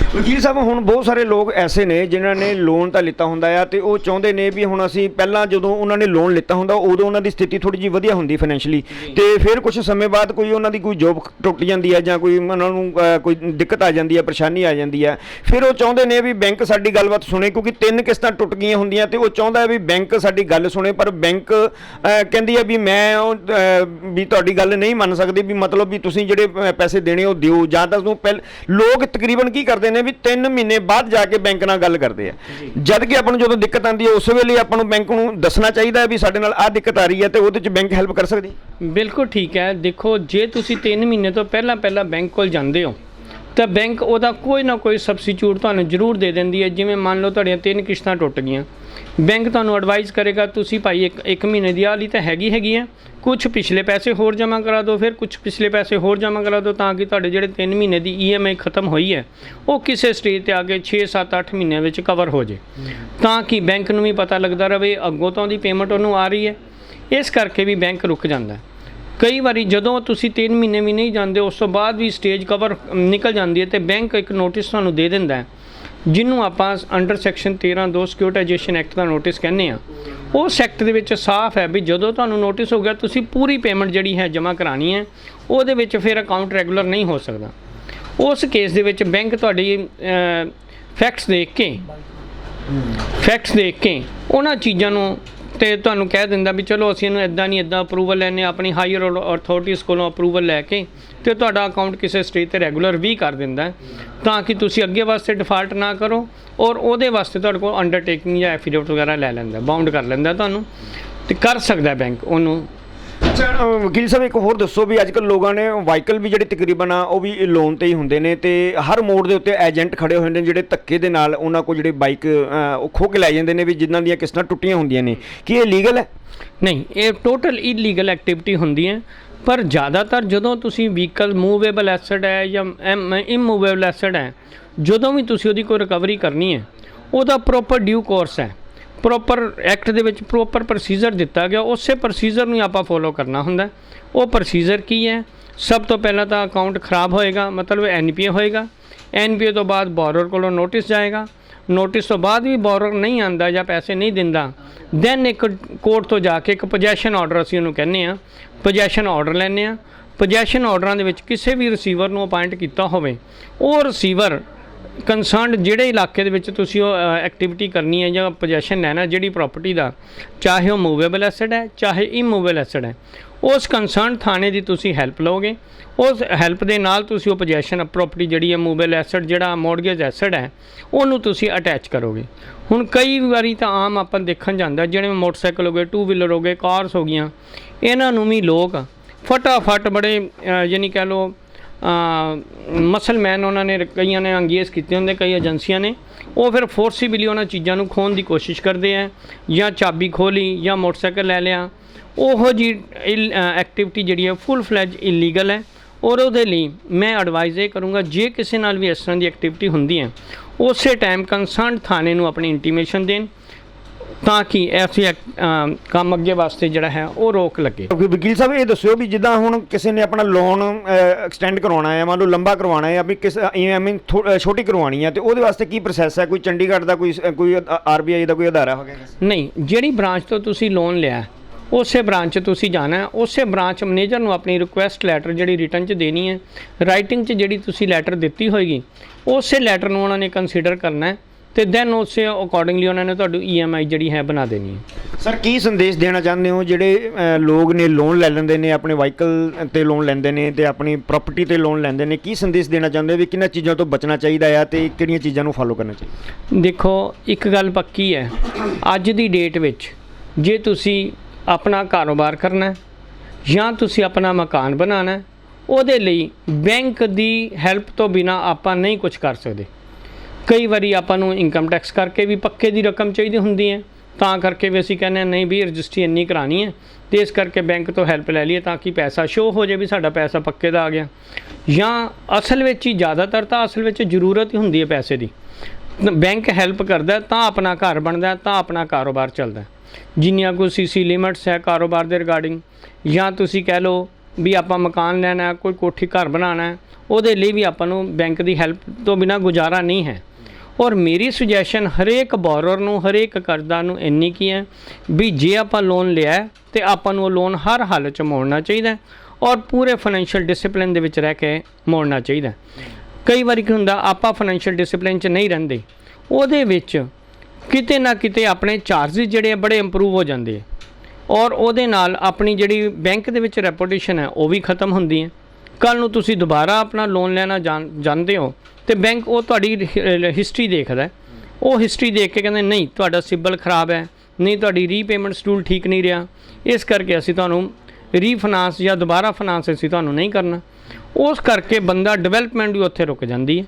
ਵਕੀਲ ਸਾਹਿਬ ਹੁਣ ਬਹੁਤ ਸਾਰੇ ਲੋਕ ਐਸੇ ਨੇ ਜਿਨ੍ਹਾਂ ਨੇ ਲੋਨ ਤਾਂ ਲਿੱਤਾ ਹੁੰਦਾ ਆ ਤੇ ਉਹ ਚਾਹੁੰਦੇ ਨੇ ਵੀ ਹੁਣ ਅਸੀਂ ਪਹਿਲਾਂ ਜਦੋਂ ਉਹਨਾਂ ਨੇ ਲੋਨ ਲਿੱਤਾ ਹੁੰਦਾ ਉਦੋਂ ਉਹਨਾਂ ਦੀ ਸਥਿਤੀ ਥੋੜੀ ਜਿਹੀ ਵਧੀਆ ਹੁੰਦੀ ਫਾਈਨੈਂਸ਼ਲੀ ਤੇ ਫਿਰ ਕੁਝ ਸਮੇਂ ਬਾਅਦ ਕੋਈ ਉਹਨਾਂ ਦੀ ਕੋਈ ਜੋਬ ਟੁੱਟ ਜਾਂਦੀ ਹੈ ਜਾਂ ਕੋਈ ਉਹਨਾਂ ਨੂੰ ਕੋਈ ਦਿੱਕਤ ਆ ਜਾਂਦੀ ਹੈ ਪਰੇਸ਼ਾਨੀ ਆ ਜਾਂਦੀ ਹੈ ਫਿਰ ਉਹ ਚਾਹੁੰਦੇ ਨੇ ਵੀ ਬੈਂਕ ਸਾਡੀ ਗੱਲਬਾਤ ਸੁਣੇ ਕਿਉਂਕਿ ਤਿੰਨ ਕਿਸ਼ਤਾਂ ਟੁੱਟ ਗਈਆਂ ਹੁੰਦੀਆਂ ਤੇ ਉਹ ਚਾਹੁੰਦਾ ਵੀ ਬੈਂਕ ਸਾਡੀ ਗੱਲ ਸੁਣੇ ਪਰ ਬੈਂਕ ਕਹਿੰਦੀ ਹੈ ਵੀ ਮੈਂ ਵੀ ਤੁਹਾਡੀ ਗੱਲ ਨਹੀਂ ਮੰਨ ਸਕਦੀ ਵੀ ਮਤਲਬ ਵੀ ਤੁਸੀਂ ਜਿਹੜੇ ਪੈਸੇ ਦੇਣੇ ਉਹ ਦਿਓ ਜਾਂ ਤਾਂ ਤੁਹਾਨੂੰ ਲੋਕ ਤਕਰੀਬਨ ਕੀ ਕਰਦੇ ਨੇ ਵੀ 3 ਮਹੀਨੇ ਬਾਅਦ ਜਾ ਕੇ ਬੈਂਕ ਨਾਲ ਗੱਲ ਕਰਦੇ ਆ। ਜਦ ਕਿ ਆਪਾਂ ਨੂੰ ਜਦੋਂ ਦਿੱਕਤ ਆਉਂਦੀ ਹੈ ਉਸ ਵੇਲੇ ਆਪਾਂ ਨੂੰ ਬੈਂਕ ਨੂੰ ਦੱਸਣਾ ਚਾਹੀਦਾ ਹੈ ਵੀ ਸਾਡੇ ਨਾਲ ਆਹ ਦਿੱਕਤ ਆ ਰਹੀ ਹੈ ਤੇ ਉਹਦੇ 'ਚ ਬੈਂਕ ਹੈਲਪ ਕਰ ਸਕਦੀ ਬਿਲਕੁਲ ਠੀਕ ਹੈ। ਦੇਖੋ ਜੇ ਤੁਸੀਂ 3 ਮਹੀਨੇ ਤੋਂ ਪਹਿਲਾਂ ਪਹਿਲਾਂ ਬੈਂਕ ਕੋਲ ਜਾਂਦੇ ਹੋ ਤਾਂ ਬੈਂਕ ਉਹਦਾ ਕੋਈ ਨਾ ਕੋਈ ਸਬਸਟੀਟਿਊਟ ਤੁਹਾਨੂੰ ਜ਼ਰੂਰ ਦੇ ਦਿੰਦੀ ਹੈ। ਜਿਵੇਂ ਮੰਨ ਲਓ ਤੁਹਾਡੀਆਂ ਤਿੰਨ ਕਿਸ਼ਤਾਂ ਟੁੱਟ ਗਈਆਂ। ਬੈਂਕ ਤੁਹਾਨੂੰ ਐਡਵਾਈਸ ਕਰੇਗਾ ਤੁਸੀਂ ਭਾਈ ਇੱਕ ਇੱਕ ਮਹੀਨੇ ਦੀ ਆਲੀ ਤਾਂ ਹੈਗੀ ਹੈਗੀ ਹੈ। ਕੁਝ ਪਿਛਲੇ ਪੈਸੇ ਹੋਰ ਜਮ੍ਹਾਂ ਕਰਾ ਦਿਓ, ਫਿਰ ਕੁਝ ਪਿਛਲੇ ਪੈਸੇ ਹੋਰ ਜਮ੍ਹਾਂ ਕਰਾ ਦਿਓ ਤਾਂ ਕਿ ਤੁਹਾਡੇ ਜਿਹੜੇ 3 ਮਹੀਨੇ ਦੀ ਈਐਮਆਈ ਖਤਮ ਹੋਈ ਹੈ, ਉਹ ਕਿਸੇ ਸਟੇਜ ਤੇ ਆ ਕੇ 6 7 8 ਮਹੀਨਿਆਂ ਵਿੱਚ ਕਵਰ ਹੋ ਜੇ। ਤਾਂ ਕਿ ਬੈਂਕ ਨੂੰ ਵੀ ਪਤਾ ਲੱਗਦਾ ਰਵੇ, ਅੱਗੋਂ ਤੋਂ ਦੀ ਪੇਮੈਂਟ ਉਹਨੂੰ ਆ ਰਹੀ ਹੈ। ਇਸ ਕਰਕੇ ਵੀ ਬੈਂਕ ਰੁਕ ਜਾਂਦਾ ਹੈ। ਕਈ ਵਾਰੀ ਜਦੋਂ ਤੁਸੀਂ 3 ਮਹੀਨੇ ਵੀ ਨਹੀਂ ਜਾਂਦੇ, ਉਸ ਤੋਂ ਬਾਅਦ ਵੀ ਸਟੇਜ ਕਵਰ ਨਿਕਲ ਜਾਂਦੀ ਹੈ ਤੇ ਬੈਂਕ ਇੱਕ ਨੋਟਿਸ ਤੁਹਾਨੂੰ ਦੇ ਦਿੰਦਾ ਹੈ ਜਿਹਨੂੰ ਆਪਾਂ ਅੰਡਰ ਸੈਕਸ਼ਨ 13 2 ਸਿਕਿਉਰਿਟਾਈਜੇਸ਼ਨ ਐਕਟ ਦਾ ਨੋਟਿਸ ਕਹਿੰਦੇ ਆ ਉਸ ਐਕਟ ਦੇ ਵਿੱਚ ਸਾਫ਼ ਹੈ ਵੀ ਜਦੋਂ ਤੁਹਾਨੂੰ ਨੋਟਿਸ ਹੋ ਗਿਆ, ਤੁਸੀਂ ਪੂਰੀ ਪੇਮੈਂਟ ਜਿਹੜੀ ਹੈ ਜਮ੍ਹਾਂ ਕਰਾਣੀ ਹੈ, ਉਹਦੇ ਵਿੱਚ ਫਿਰ ਅਕਾਊਂਟ ਰੈਗੂਲਰ ਨਹੀਂ ਹੋ ਸਕਦਾ। ਉਸ ਕੇਸ ਦੇ ਵਿੱਚ ਬੈਂਕ ਤੁਹਾਡੀ ਫੈਕਟਸ ਦੇਖ ਕੇ ਫੈਕਟਸ ਦੇਖ ਕੇ ਉਹਨਾਂ ਚੀਜ਼ਾਂ ਨੂੰ ਤੇ ਤੁਹਾਨੂੰ ਕਹਿ ਦਿੰਦਾ ਵੀ ਚਲੋ ਅਸੀਂ ਇਹਨੂੰ ਇਦਾਂ ਨਹੀਂ ਇਦਾਂ ਅਪਰੂਵਲ ਲੈਣੇ ਆਪਣੀ ਹਾਇਰ ਅਥਾਰਟੀਜ਼ ਕੋਲੋਂ ਅਪਰੂਵਲ ਲੈ ਕੇ ਤੇ ਤੁਹਾਡਾ ਅਕਾਊਂਟ ਕਿਸੇ ਸਟੇਜ ਤੇ ਰੈਗੂਲਰ ਵੀ ਕਰ ਦਿੰਦਾ ਤਾਂ ਕਿ ਤੁਸੀਂ ਅੱਗੇ ਵਾਸਤੇ ਡਿਫਾਲਟ ਨਾ ਕਰੋ ਔਰ ਉਹਦੇ ਵਾਸਤੇ ਤੁਹਾਡੇ ਕੋਲ ਅੰਡਰਟੇਕਿੰਗ ਜਾਂ ਐਫੀਡੇਵਿਟ ਵਗੈਰਾ ਲੈ ਲੈਂਦਾ ਬਾਉਂਡ ਕਰ ਲੈਂਦਾ ਤੁਹਾਨੂੰ ਤੇ ਕਰ ਸਕਦਾ ਬੈਂਕ ਉਹਨੂੰ। ਅੱਛਾ ਵਕੀਲ ਸਾਹਿਬ ਇੱਕ ਹੋਰ ਦੱਸੋ ਵੀ ਅੱਜ ਕੱਲ ਲੋਕਾਂ ਨੇ ਵਾਹੀਕਲ ਵੀ ਜਿਹੜੇ ਤਕਰੀਬਨ ਆ ਉਹ ਵੀ ਲੋਨ ਤੇ ਹੀ ਹੁੰਦੇ ਨੇ ਤੇ ਹਰ ਮੋੜ ਦੇ ਉੱਤੇ ਏਜੰਟ ਖੜੇ ਹੋਏ ਨੇ ਜਿਹੜੇ ਧੱਕੇ ਦੇ ਨਾਲ ਉਹਨਾਂ ਕੋਲ ਜਿਹੜੇ ਬਾਈਕ ਉਹ ਖੋ ਕੇ ਲੈ ਜਾਂਦੇ ਨੇ ਵੀ ਜਿਨ੍ਹਾਂ ਦੀਆਂ ਕਿਸ਼ਤਾਂ ਟੁੱਟੀਆਂ ਹੁੰਦੀਆਂ ਨੇ। ਕੀ ਇਹ ਲੀਗਲ ਹੈ? ਨਹੀਂ ਇਹ ਟੋਟਲ ਇਲੀਗਲ ਐਕਟੀਵਿਟੀ ਹੁੰਦੀ ਹੈ। ਪਰ ਜ਼ਿਆਦਾਤਰ ਜਦੋਂ ਤੁਸੀਂ ਵਹੀਕਲ ਮੂਵੇਬਲ ਐਸਡ ਹੈ ਜਾਂ ਇਮੂਵੇਬਲ ਐਸਡ ਹੈ, ਜਦੋਂ ਵੀ ਤੁਸੀਂ ਉਹਦੀ ਕੋਈ ਰਿਕਵਰੀ ਕਰਨੀ ਹੈ, ਉਹਦਾ ਪ੍ਰੋਪਰ ਡਿਊ ਕੋਰਸ ਹੈ। ਪ੍ਰੋਪਰ ਐਕਟ ਦੇ ਵਿੱਚ ਪ੍ਰੋਪਰ ਪ੍ਰੋਸੀਜਰ ਦਿੱਤਾ ਗਿਆ, ਉਸੇ ਪ੍ਰੋਸੀਜਰ ਨੂੰ ਹੀ ਆਪਾਂ ਫੋਲੋ ਕਰਨਾ ਹੁੰਦਾ ਉਹ ਪ੍ਰੋਸੀਜਰ ਕੀ ਹੈ? ਸਭ ਤੋਂ ਪਹਿਲਾਂ ਤਾਂ ਅਕਾਊਂਟ ਖਰਾਬ ਹੋਏਗਾ, ਮਤਲਬ ਐਨਪੀਏ ਹੋਏਗਾ। ਐਨਪੀਏ ਤੋਂ ਬਾਅਦ ਬੋਰਰ ਕੋਲੋਂ ਨੋਟਿਸ ਜਾਏਗਾ। ਨੋਟਿਸ ਤੋਂ ਬਾਅਦ ਵੀ ਬੋਰਰ ਨਹੀਂ ਆਂਦਾ ਜਾਂ ਪੈਸੇ ਨਹੀਂ ਦਿੰਦਾ ਦੈਨ ਇੱਕ ਕੋਰਟ ਤੋਂ ਜਾ ਕੇ ਇੱਕ ਪੋਜੈਸ਼ਨ ਆਰਡਰ ਅਸੀਂ ਉਹਨੂੰ ਕਹਿੰਦੇ ਆ ਪੋਜੈਸ਼ਨ ਆਰਡਰ ਲੈਂਦੇ ਆ ਪੋਜੈਸ਼ਨ ਆਰਡਰਾਂ ਦੇ ਵਿੱਚ ਕਿਸੇ ਵੀ ਰਿਸੀਵਰ ਨੂੰ ਅਪਾਇੰਟ ਕੀਤਾ ਹੋਵੇ, ਉਹ ਰਿਸੀਵਰ ਕੰਸਰਨਡ ਜਿਹੜੇ ਇਲਾਕੇ ਦੇ ਵਿੱਚ ਤੁਸੀਂ ਉਹ ਐਕਟੀਵਿਟੀ ਕਰਨੀ ਹੈ ਜਾਂ ਪੋਜੈਸ਼ਨ ਲੈਣਾ ਜਿਹੜੀ ਪ੍ਰਾਪਰਟੀ ਦਾ, ਚਾਹੇ ਉਹ ਮੂਵੇਬਲ ਐਸੈਟ ਹੈ, ਚਾਹੇ ਇਮੂਵੇਬਲ ਐਸੈਟ ਹੈ ਉਸ ਕੰਸਰਨ ਥਾਣੇ ਦੀ ਤੁਸੀਂ ਹੈਲਪ ਲਓਗੇ। ਉਸ ਹੈਲਪ ਦੇ ਨਾਲ ਤੁਸੀਂ ਉਹ ਪੋਜੈਸ਼ਨ ਪ੍ਰਾਪਰਟੀ ਜਿਹੜੀ ਹੈ ਮੂਵੇਬਲ ਐਸੈਟ ਜਿਹੜਾ ਮੋਰਗੇਜ ਐਸੈਟ ਹੈ, ਉਹਨੂੰ ਤੁਸੀਂ ਅਟੈਚ ਕਰੋਗੇ। ਹੁਣ ਕਈ ਵਾਰੀ ਤਾਂ ਆਮ ਆਪਾਂ ਦੇਖਣ ਜਾਂਦਾ ਜਿਹੜੇ ਮੋਟਰਸਾਈਕਲ ਹੋ ਗਏ ਟੂ ਵੀਲਰ ਹੋ ਗਏ ਕਾਰਸ ਹੋ ਗਈਆਂ, ਇਹਨਾਂ ਨੂੰ ਵੀ ਲੋਕ ਫਟਾਫਟ ਬੜੇ ਯਾਨੀ ਕਹਿ ਲਓ ਮਸਲਮੈਨ ਉਹਨਾਂ ਨੇ, ਕਈਆਂ ਨੇ ਅੰਗੇਜ਼ ਕੀਤੇ ਹੁੰਦੇ, ਕਈ ਏਜੰਸੀਆਂ ਨੇ, ਉਹ ਫਿਰ ਫੋਰਸੀਬਲੀ ਉਹਨਾਂ ਚੀਜ਼ਾਂ ਨੂੰ ਖੋਣ ਦੀ ਕੋਸ਼ਿਸ਼ ਕਰਦੇ ਆ, ਜਾਂ ਚਾਬੀ ਖੋਲੀ ਜਾਂ ਮੋਟਰਸਾਈਕਲ ਲੈ ਲਿਆ ਉਹੋ ਜੀ ਐਕਟੀਵਿਟੀ ਜਿਹੜੀ ਹੈ ਫੁੱਲ ਫਲੈਜ ਇਲੀਗਲ ਹੈ। ਔਰ ਉਹਦੇ ਲਈ ਮੈਂ ਐਡਵਾਈਜ਼ ਇਹ ਕਰੂੰਗਾ ਜੇ ਕਿਸੇ ਨਾਲ ਵੀ ਇਸ ਤਰ੍ਹਾਂ ਦੀ ਐਕਟੀਵਿਟੀ ਹੁੰਦੀ ਹੈ ਉਸੇ ਟਾਈਮ ਕੰਸਰਨਡ ਥਾਣੇ ਨੂੰ ਆਪਣੀ ਇੰਟੀਮੇਸ਼ਨ ਦੇਣ ਤਾਂ ਕਿ ਐਸੀ ਕੰਮ ਅੱਗੇ ਵਾਸਤੇ ਜਿਹੜਾ ਹੈ ਉਹ ਰੋਕ ਲੱਗੇ। ਕਿਉਂਕਿ ਵਕੀਲ ਸਾਹਿਬ ਇਹ ਦੱਸਿਓ ਵੀ ਜਿੱਦਾਂ ਹੁਣ ਕਿਸੇ ਨੇ ਆਪਣਾ ਲੋਨ ਐਕਸਟੈਂਡ ਕਰਵਾਉਣਾ ਹੈ ਮੰਨ ਲਓ ਲੰਬਾ ਕਰਵਾਉਣਾ ਹੈ ਆਪਣੀ ਕਿਸ ਆਈ ਮੀਨ ਛੋਟੀ ਕਰਵਾਉਣੀ ਹੈ ਤੇ ਉਹਦੇ ਵਾਸਤੇ ਕੀ ਪ੍ਰੋਸੈਸ ਹੈ? ਕੋਈ ਚੰਡੀਗੜ੍ਹ ਦਾ ਕੋਈ ਕੋਈ ਆਰਬੀਆਈ ਦਾ ਕੋਈ ਅਦਾਰਾ ਹੋਵੇਗਾ ਨਹੀਂ ਜਿਹੜੀ ਬ੍ਰਾਂਚ ਤੋਂ ਤੁਸੀਂ ਲੋਨ ਲਿਆ ਉਸੇ ਬ੍ਰਾਂਚ 'ਚ ਤੁਸੀਂ ਜਾਣਾ ਹੈ, ਉਸੇ ਬ੍ਰਾਂਚ ਮੈਨੇਜਰ ਨੂੰ ਆਪਣੀ ਰਿਕੁਐਸਟ ਲੈਟਰ ਜਿਹੜੀ ਰਿਟਰਨ 'ਚ ਦੇਣੀ ਹੈ। ਰਾਈਟਿੰਗ 'ਚ ਜਿਹੜੀ ਤੁਸੀਂ ਲੈਟਰ ਦਿੱਤੀ ਹੋਏਗੀ ਉਸੇ ਲੈਟਰ ਨੂੰ ਉਹਨਾਂ ਨੇ ਕੰਸੀਡਰ ਕਰਨਾ ਹੈ ਤੇ ਦੈਨ ਉਸੇ ਅਕੋਰਡਿੰਗਲੀ ਉਹਨਾਂ ਨੇ ਤੁਹਾਨੂੰ ਈਐਮਆਈ ਜਿਹੜੀ ਹੈ ਬਣਾ ਦੇਣੀ ਹੈ। ਸਰ ਕੀ ਸੰਦੇਸ਼ ਦੇਣਾ ਚਾਹੁੰਦੇ ਹੋ? ਜਿਹੜੇ ਲੋਕ ਨੇ ਲੋਨ ਲੈ ਲੈਂਦੇ ਨੇ ਆਪਣੇ ਵਾਹੀਕਲ ਤੇ ਲੋਨ ਲੈਂਦੇ ਨੇ ਤੇ ਆਪਣੀ ਪ੍ਰਾਪਰਟੀ ਤੇ ਲੋਨ ਲੈਂਦੇ ਨੇ ਕੀ ਸੰਦੇਸ਼ ਦੇਣਾ ਚਾਹੁੰਦੇ ਹੋ ਵੀ ਕਿਹਨਾਂ ਚੀਜ਼ਾਂ ਤੋਂ ਬਚਣਾ ਚਾਹੀਦਾ ਆ ਤੇ ਕਿਹੜੀਆਂ ਚੀਜ਼ਾਂ ਨੂੰ ਫਾਲੋ ਕਰਨਾ ਚਾਹੀਦਾ? ਦੇਖੋ ਇੱਕ ਗੱਲ ਪੱਕੀ ਹੈ। ਅੱਜ ਦੀ ਡੇਟ ਵਿੱਚ ਜੇ ਤੁਸੀਂ ਆਪਣਾ ਕਾਰੋਬਾਰ ਕਰਨਾ ਜਾਂ ਤੁਸੀਂ ਆਪਣਾ ਮਕਾਨ ਬਣਾਉਣਾ ਉਹਦੇ ਲਈ ਬੈਂਕ ਦੀ ਹੈਲਪ ਤੋਂ ਬਿਨਾ ਆਪਾਂ ਨਹੀਂ ਕੁਝ ਕਰ ਸਕਦੇ। ਕਈ ਵਾਰੀ ਆਪਾਂ ਨੂੰ ਇਨਕਮ ਟੈਕਸ ਕਰਕੇ ਵੀ ਪੱਕੇ ਦੀ ਰਕਮ ਚਾਹੀਦੀ ਹੁੰਦੀ ਹੈ, ਤਾਂ ਕਰਕੇ ਵੀ ਅਸੀਂ ਕਹਿੰਦੇ ਹਾਂ, ਨਹੀਂ ਵੀ ਰਜਿਸਟਰੀ ਇੰਨੀ ਕਰਾਣੀ ਹੈ, ਤੇ ਇਸ ਕਰਕੇ ਬੈਂਕ ਤੋਂ ਹੈਲਪ ਲੈ ਲਈਏ ਤਾਂ ਕਿ ਪੈਸਾ ਸ਼ੋ ਹੋ ਜਾਏ ਵੀ ਸਾਡਾ ਪੈਸਾ ਪੱਕੇ ਦਾ ਆ ਗਿਆ। ਜਾਂ ਅਸਲ ਵਿੱਚ ਹੀ ਜ਼ਿਆਦਾਤਰ ਤਾਂ ਅਸਲ ਵਿੱਚ ਜ਼ਰੂਰਤ ਹੀ ਹੁੰਦੀ ਹੈ ਪੈਸੇ ਦੀ। ਬੈਂਕ ਹੈਲਪ ਕਰਦਾ ਤਾਂ ਆਪਣਾ ਘਰ ਬਣਦਾ ਤਾਂ ਆਪਣਾ ਕਾਰੋਬਾਰ ਚੱਲਦਾ ਜਿੰਨੀਆਂ ਕੋਈ ਸੀਸੀ ਲਿਮਿਟਸ ਹੈ ਕਾਰੋਬਾਰ ਦੇ ਰਿਗਾਰਡਿੰਗ ਜਾਂ ਤੁਸੀਂ ਕਹਿ ਲਓ ਵੀ ਆਪਾਂ ਮਕਾਨ ਲੈਣਾ ਕੋਈ ਕੋਠੀ ਘਰ ਬਣਾਉਣਾ ਉਹਦੇ ਲਈ ਵੀ ਆਪਾਂ ਨੂੰ ਬੈਂਕ ਦੀ ਹੈਲਪ ਤੋਂ ਬਿਨਾ ਗੁਜ਼ਾਰਾ ਨਹੀਂ ਹੈ। ਔਰ ਮੇਰੀ ਸੁਜੈਸ਼ਨ ਹਰੇਕ ਬੋਰਰ ਨੂੰ ਹਰੇਕ ਕਰਜ਼ਦਾਰ ਨੂੰ ਇੰਨੀ ਕੀ ਹੈ ਵੀ ਜੇ ਆਪਾਂ ਲੋਨ ਲਿਆ ਹੈ, ਤੇ ਆਪਾਂ ਨੂੰ ਉਹ ਲੋਨ ਹਰ ਹਾਲਤ 'ਚ ਮੋੜਨਾ ਚਾਹੀਦਾ ਔਰ ਪੂਰੇ ਫਾਈਨੈਂਸ਼ੀਅਲ ਡਿਸਪਲਿਨ ਦੇ ਵਿੱਚ ਰਹਿ ਕੇ ਮੋੜਨਾ ਚਾਹੀਦਾ ਕਈ ਵਾਰੀ ਕੀ ਹੁੰਦਾ ਆਪਾਂ ਫਾਈਨੈਂਸ਼ੀਅਲ ਡਿਸਪਲਿਨ 'ਚ ਨਹੀਂ ਰਹਿੰਦੇ। ਉਹਦੇ ਵਿੱਚ ਕਿਤੇ ਨਾ ਕਿਤੇ ਆਪਣੇ ਚਾਰजेस ਜਿਹੜੇ ਆ ਬੜੇ ਇੰਪਰੂਵ ਹੋ ਜਾਂਦੇ ਆ। ਔਰ ਉਹਦੇ ਨਾਲ ਆਪਣੀ ਜਿਹੜੀ ਬੈਂਕ ਦੇ ਵਿੱਚ ਰੈਪੂਟੇਸ਼ਨ ਹੈ, ਉਹ ਵੀ ਖਤਮ ਹੁੰਦੀ ਹੈ। ਕੱਲ ਨੂੰ ਤੁਸੀਂ ਦੁਬਾਰਾ ਆਪਣਾ ਲੋਨ ਲੈਣਾ ਜਾਣ- ਜਾਂਦੇ ਹੋ, ਤੇ ਬੈਂਕ ਉਹ ਤੁਹਾਡੀ ਹਿਸਟਰੀ ਦੇਖਦਾ ਉਹ ਹਿਸਟਰੀ ਦੇਖ ਕੇ ਕਹਿੰਦੇ, ਨਹੀਂ, ਤੁਹਾਡਾ ਸਿਬਲ ਖਰਾਬ ਹੈ, ਨਹੀਂ, ਤੁਹਾਡੀ ਰੀਪੇਮੈਂਟ ਸਟੂਲ ਠੀਕ ਨਹੀਂ ਰਿਹਾ। ਇਸ ਕਰਕੇ ਅਸੀਂ ਤੁਹਾਨੂੰ ਰੀਫਾਈਨਾਂਸ ਜਾਂ ਦੁਬਾਰਾ ਫਾਈਨਾਂਸ ਅਸੀਂ ਤੁਹਾਨੂੰ ਨਹੀਂ ਕਰਨਾ। ਉਸ ਕਰਕੇ ਬੰਦਾ ਡਿਵੈਲਪਮੈਂਟ ਵੀ ਉੱਥੇ ਰੁਕ ਜਾਂਦੀ ਹੈ।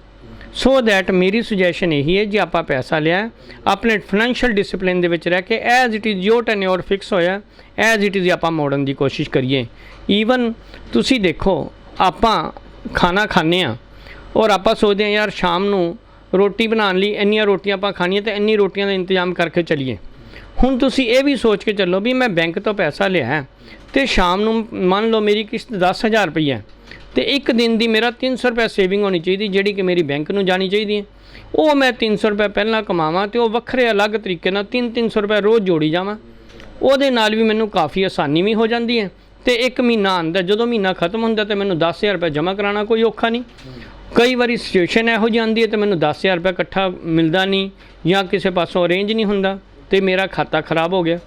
ਸੋ ਦੈਟ ਮੇਰੀ ਸੁਜੈਸ਼ਨ ਇਹੀ ਹੈ ਜੇ ਆਪਾਂ ਪੈਸਾ ਲਿਆ ਆਪਣੇ ਫਾਈਨੈਂਸ਼ੀਅਲ ਡਿਸਪਲਿਨ ਦੇ ਵਿੱਚ ਰਹਿ ਕੇ ਐਜ਼ ਇਟ ਇਜ਼ ਜੋ ਟੈਨਿਓਰ ਫਿਕਸ ਹੋਇਆ ਐਜ਼ ਇਟ ਇਜ਼ ਆਪਾਂ ਮੋੜਨ ਦੀ ਕੋਸ਼ਿਸ਼ ਕਰੀਏ ਈਵਨ ਤੁਸੀਂ ਦੇਖੋ ਆਪਾਂ ਖਾਣਾ ਖਾਂਦੇ ਆ ਔਰ ਆਪਾਂ ਸੋਚਦੇ ਹਾਂ ਯਾਰ ਸ਼ਾਮ ਨੂੰ ਰੋਟੀ ਬਣਾਉਣ ਲਈ ਇੰਨੀਆਂ ਰੋਟੀਆਂ ਆਪਾਂ ਖਾਣੀਆਂ ਤੇ ਇੰਨੀ ਰੋਟੀਆਂ ਦਾ ਇੰਤਜ਼ਾਮ ਕਰਕੇ ਚੱਲੀਏ ਹੁਣ ਤੁਸੀਂ ਇਹ ਵੀ ਸੋਚ ਕੇ ਚੱਲੋ ਵੀ ਮੈਂ ਬੈਂਕ ਤੋਂ ਪੈਸਾ ਲਿਆ ਹੈ ਤੇ ਸ਼ਾਮ ਨੂੰ ਮੰਨ ਲਓ ਮੇਰੀ ਕਿਸ਼ਤ 10000 ਰੁਪਈਆ ਹੈ ਤੇ ਇੱਕ ਦਿਨ ਦੀ ਮੇਰਾ 300 ਰੁਪਏ ਸੇਵਿੰਗ ਹੋਣੀ ਚਾਹੀਦੀ, ਜਿਹੜੀ ਕਿ ਮੇਰੀ ਬੈਂਕ ਨੂੰ ਜਾਣੀ ਚਾਹੀਦੀ ਹੈ। ਉਹ ਮੈਂ 300 ਰੁਪਏ ਪਹਿਲਾਂ ਕਮਾਵਾਂ ਤੇ ਉਹ ਵੱਖਰੇ ਅਲੱਗ ਤਰੀਕੇ ਨਾਲ 3-300 ਰੁਪਏ ਰੋਜ਼ ਜੋੜੀ ਜਾਵਾਂ। ਉਹਦੇ ਨਾਲ ਵੀ ਮੈਨੂੰ ਕਾਫੀ ਆਸਾਨੀ ਵੀ ਹੋ ਜਾਂਦੀ ਹੈ ਤੇ ਇੱਕ ਮਹੀਨਾ ਆਂਦਾ ਜਦੋਂ ਮਹੀਨਾ ਖਤਮ ਹੁੰਦਾ ਤੇ ਮੈਨੂੰ 10000 ਰੁਪਏ ਜਮ੍ਹਾਂ ਕਰਾਉਣਾ ਕੋਈ ਔਖਾ ਨਹੀਂ। ਕਈ ਵਾਰੀ ਸਿਚੁਏਸ਼ਨ ਇਹੋ ਜਿਹੀ ਆਉਂਦੀ ਹੈ ਤੇ ਮੈਨੂੰ 10000 ਰੁਪਏ ਇਕੱਠਾ ਮਿਲਦਾ ਨਹੀਂ ਜਾਂ ਕਿਸੇ ਪਾਸੋਂ ਅਰੇਂਜ ਨਹੀਂ ਹੁੰਦਾ ਤੇ ਮੇਰਾ ਖਾਤਾ ਖਰਾਬ ਹੋ ਗਿਆ।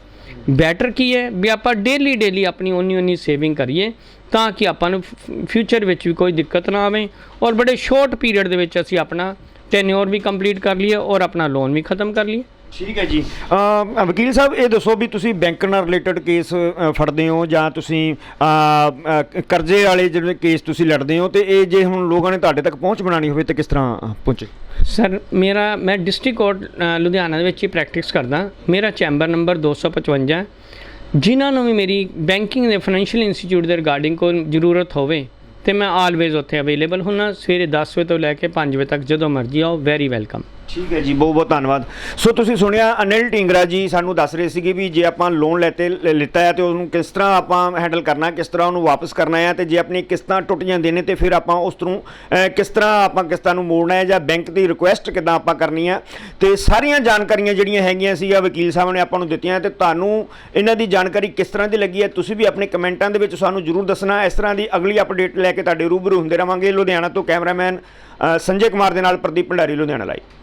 ਬੈਟਰ ਕੀ ਹੈ ਵੀ ਆਪਾਂ ਡੇਲੀ ਡੇਲੀ ਆਪਣੀ ਓਨੀ ਓਨੀ ਸੇਵਿੰਗ ਕਰੀਏ ਤਾਂ ਕਿ ਆਪਾਂ ਨੂੰ ਫਿਊਚਰ ਵਿੱਚ ਵੀ ਕੋਈ ਦਿੱਕਤ ਨਾ ਆਵੇ ਔਰ ਬੜੇ ਸ਼ਾਰਟ ਪੀਰੀਅਡ ਦੇ ਵਿੱਚ ਅਸੀਂ ਆਪਣਾ ਟੈਨਿਓਰ ਵੀ ਕੰਪਲੀਟ ਕਰ ਲਈਏ ਔਰ ਆਪਣਾ ਲੋਨ ਵੀ ਖਤਮ ਕਰ ਲਈਏ। ਠੀਕ ਹੈ ਜੀ। ਅ, ਵਕੀਲ ਸਾਹਿਬ ਇਹ ਦੱਸੋ ਵੀ ਤੁਸੀਂ ਬੈਂਕ ਨਾਲ ਰਿਲੇਟਡ ਕੇਸ ਫੜਦੇ ਹੋ ਜਾਂ ਤੁਸੀਂ ਕਰਜ਼ੇ ਵਾਲੇ ਜਿਹੜੇ ਕੇਸ ਤੁਸੀਂ ਲੜਦੇ ਹੋ ਤੇ ਇਹ ਜੇ ਹੁਣ ਲੋਕਾਂ ਨੇ ਤੁਹਾਡੇ ਤੱਕ ਪਹੁੰਚ ਬਣਾਉਣੀ ਹੋਵੇ ਤੇ ਕਿਸ ਤਰ੍ਹਾਂ ਪਹੁੰਚੇ? ਸਰ ਮੇਰਾ ਮੈਂ ਡਿਸਟ੍ਰਿਕਟ ਕੋਰਟ ਲੁਧਿਆਣਾ ਦੇ ਵਿੱਚ ਹੀ ਪ੍ਰੈਕਟਿਸ ਕਰਦਾ। ਮੇਰਾ ਚੈਂਬਰ ਨੰਬਰ 255 ਹੈ। ਜਿਨ੍ਹਾਂ ਨੂੰ ਵੀ ਮੇਰੀ ਬੈਂਕਿੰਗ ਦੇ ਫਾਈਨੈਂਸ਼ੀਅਲ ਇੰਸਟੀਚਿਊਟ ਦੇ ਰਿਗਾਰਡਿੰਗ ਕੋਈ ਜ਼ਰੂਰਤ ਹੋਵੇ, ਤੇ ਮੈਂ ਆਲਵੇਜ਼ ਉੱਥੇ ਅਵੇਲੇਬਲ ਹੁੰਨਾ, ਸਵੇਰੇ 10 ਵਜੇ ਤੋਂ ਲੈ ਕੇ 5 ਵਜੇ ਤੱਕ ਜਦੋਂ ਮਰਜ਼ੀ ਆਓ ਵੈਰੀ ਵੈਲਕਮ ਠੀਕ ਹੈ ਜੀ, ਬਹੁਤ ਬਹੁਤ ਧੰਨਵਾਦ। ਸੋ ਤੁਸੀਂ ਸੁਣਿਆ ਅਨਿਲ ਢਿੰਗਰਾ ਜੀ ਸਾਨੂੰ ਦੱਸ ਰਹੇ ਸੀਗੇ ਵੀ ਜੇ ਆਪਾਂ ਲੋਨ ਲੈਤੇ, ਲ- ਲਿੱਤਾ ਹੈ ਤੇ ਉਹਨੂੰ ਕਿਸ ਤਰ੍ਹਾਂ ਆਪਾਂ ਹੈਂਡਲ ਕਰਨਾ, ਕਿਸ ਤਰ੍ਹਾਂ ਉਹਨੂੰ ਵਾਪਸ ਕਰਨਾ ਹੈ ਤੇ ਜੇ ਆਪਣੀ ਕਿਸ਼ਤਾਂ ਟੁੱਟ ਜਾਂਦੇ ਨੇ ਤੇ ਫਿਰ ਆਪਾਂ ਉਸ ਤੋਂ ਕਿਸ ਤਰ੍ਹਾਂ ਆਪਾਂ ਕਿਸ਼ਤਾਂ ਨੂੰ ਮੋੜਨਾ ਹੈ ਜਾਂ ਬੈਂਕ ਦੀ ਰਿਕੁਐਸਟ ਕਿੱਦਾਂ ਆਪਾਂ ਕਰਨੀ ਹੈ। ਤੇ ਸਾਰੀਆਂ ਜਾਣਕਾਰੀਆਂ ਜਿਹੜੀਆਂ ਹੈਗੀਆਂ ਸੀਗਾ ਵਕੀਲ ਸਾਹਿਬ ਨੇ ਆਪਾਂ ਨੂੰ ਦਿੱਤੀਆਂ ਤੇ ਤੁਹਾਨੂੰ ਇਹਨਾਂ ਦੀ ਜਾਣਕਾਰੀ ਕਿਸ ਤਰ੍ਹਾਂ ਦੀ ਲੱਗੀ ਹੈ, ਤੁਸੀਂ ਵੀ ਆਪਣੇ ਕਮੈਂਟਾਂ ਦੇ ਵਿੱਚ ਸਾਨੂੰ ਜਰੂਰ ਦੱਸਣਾ। ਇਸ ਤਰ੍ਹਾਂ ਦੀ ਅਗਲੀ ਅਪਡੇਟ ਲੈ ਕੇ ਤੁਹਾਡੇ ਰੂਬਰੂ ਹੁੰਦੇ ਰਵਾਂਗੇ। ਲੁਧਿਆਣਾ ਤੋਂ ਕੈਮਰਾਮੈਨ ਸੰਜੇ ਕੁਮਾਰ ਦੇ ਨਾਲ ਪ੍ਰਦੀਪ ਭੰਡਾਰੀ, ਲੁਧਿਆਣਾ ਲਾਈਵ